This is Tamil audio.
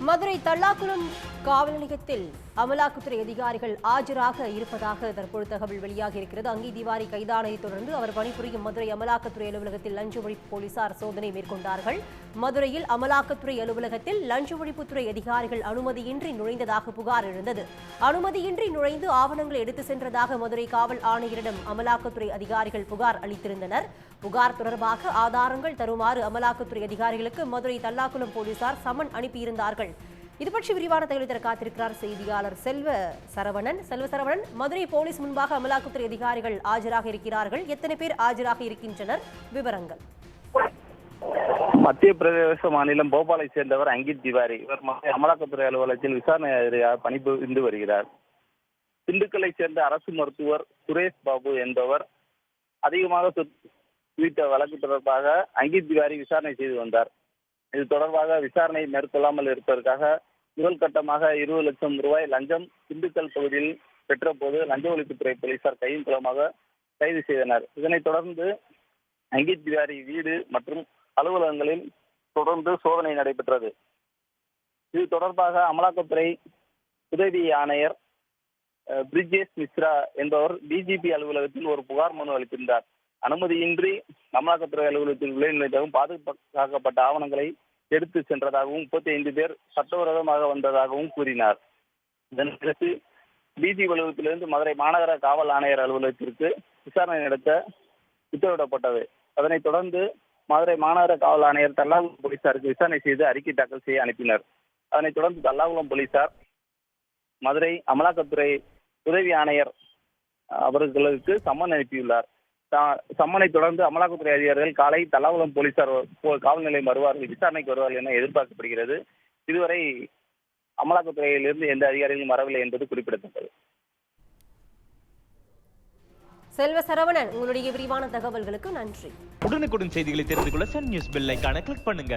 மதுரை தல்லாக்குளம் காவல் நிலையத்தில் அமலாக்கத்துறை அதிகாரிகள் ஆஜராக இருப்பதாக தற்போது தகவல் வெளியாகி இருக்கிறது. அங்கி திவாரி கைதானதை தொடர்ந்து அவர் பணிபுரியும் மதுரை அமலாக்கத்துறை அலுவலகத்தில் லஞ்ச ஒழிப்பு போலீசார் சோதனை மேற்கொண்டார்கள். மதுரையில் அமலாக்கத்துறை அலுவலகத்தில் லஞ்ச ஒழிப்புத்துறை அதிகாரிகள் அனுமதியின்றி நுழைந்ததாக புகார் எழுந்தது. அனுமதியின்றி நுழைந்து ஆவணங்களை எடுத்து சென்றதாக மதுரை காவல் ஆணையரிடம் அமலாக்கத்துறை அதிகாரிகள் புகார் அளித்திருந்தனர். புகார் தொடர்பாக ஆதாரங்கள் தருமாறு அமலாக்கத்துறை அதிகாரிகளுக்கு மதுரை தல்லாக்குளம் போலீசார் சமன் அனுப்பியிருந்தார்கள். இது பற்றி விரிவான தகவல் தர காத்திருக்கிறார் செய்தியாளர் செல்வ சரவணன். செல்வ சரவணன் மதுரை போலீஸ் முன்பாக அமலாக்கத்துறை அதிகாரிகள் ஆஜராக இருக்கிறார்கள். எத்தனை பேர் ஆஜராக இருக்கின்றனர்? விவரங்கள். மத்திய பிரதேச மாநிலம் போபாலை சேர்ந்தவர் அங்கித் திவாரி. இவர் அமலாக்கத்துறை அலுவலகத்தில் விசாரணை பணிபுரிந்து வருகிறார். திண்டுக்கல்லை சேர்ந்த அரசு மருத்துவர் சுரேஷ் பாபு என்பவர் அதிகமாக குறித்த வழக்கு தொடர்பாக அங்கித் திவாரி விசாரணை செய்து வந்தார். இது தொடர்பாக விசாரணை மேற்கொள்ளாமல் இருப்பதற்காக முதல் கட்டமாக இருபது லட்சம் ரூபாய் லஞ்சம் திண்டுக்கல் பகுதியில் பெற்ற போது லஞ்ச ஒழிப்புத்துறை போலீசார் கையும் களமாக கைது செய்தனர். இதனைத் தொடர்ந்து அங்கித் திவாரி வீடு மற்றும் அலுவலகங்களில் தொடர்ந்து சோதனை நடைபெற்றது. இது தொடர்பாக அமலாக்கத்துறை உதவி ஆணையர் பிரிஜேஷ் மிஸ்ரா என்பவர் டிஜிபி அலுவலகத்தில் ஒரு புகார் மனு அளித்திருந்தார். அனுமதியின்றி அமலாக்கத்துறை அலுவலகத்தில் விளைநிலையதாகவும் பாதுகாக்கப்பட்ட ஆவணங்களை எடுத்து சென்றதாகவும் முப்பத்தி ஐந்து பேர் சட்டவிரோதமாக வந்ததாகவும் கூறினார். இதன் பிறகு டிஜி அலுவலகத்திலிருந்து மதுரை மாநகர காவல் ஆணையர் அலுவலகத்திற்கு விசாரணை நடத்த உத்தரவிடப்பட்டது. அதனைத் தொடர்ந்து மதுரை மாநகர காவல் ஆணையர் தல்லாகுளம் போலீசாருக்கு விசாரணை செய்து அறிக்கை தாக்கல் செய்ய அனுப்பினர். அதனைத் தொடர்ந்து தல்லாகுளம் போலீசார் மதுரை அமலாக்கத்துறை உதவி ஆணையர் அவர்களுக்கு சம்மன் அனுப்பியுள்ளார். சம்மனை தொடர்ந்து அமலாக்கத்துறை அதிகாரிகள் காலை தல்லாகுளம் போலீசார் காவல் நிலையம் வருவார்கள் விசாரணைக்கு வருவார்கள் என எதிர்பார்க்கப்படுகிறது. இதுவரை அமலாக்கத்துறையிலிருந்து எந்த அதிகாரிகளும் வரவில்லை என்பது குறிப்பிடத்தக்கது. செல்வ சரவணன் உங்களுடைய விரிவான தகவல்களுக்கு நன்றி. உடனுக்குடன் செய்திகளை தெரிந்து கொள்ள சன் நியூஸ் பெல் ஐகானை கிளிக் பண்ணுங்க.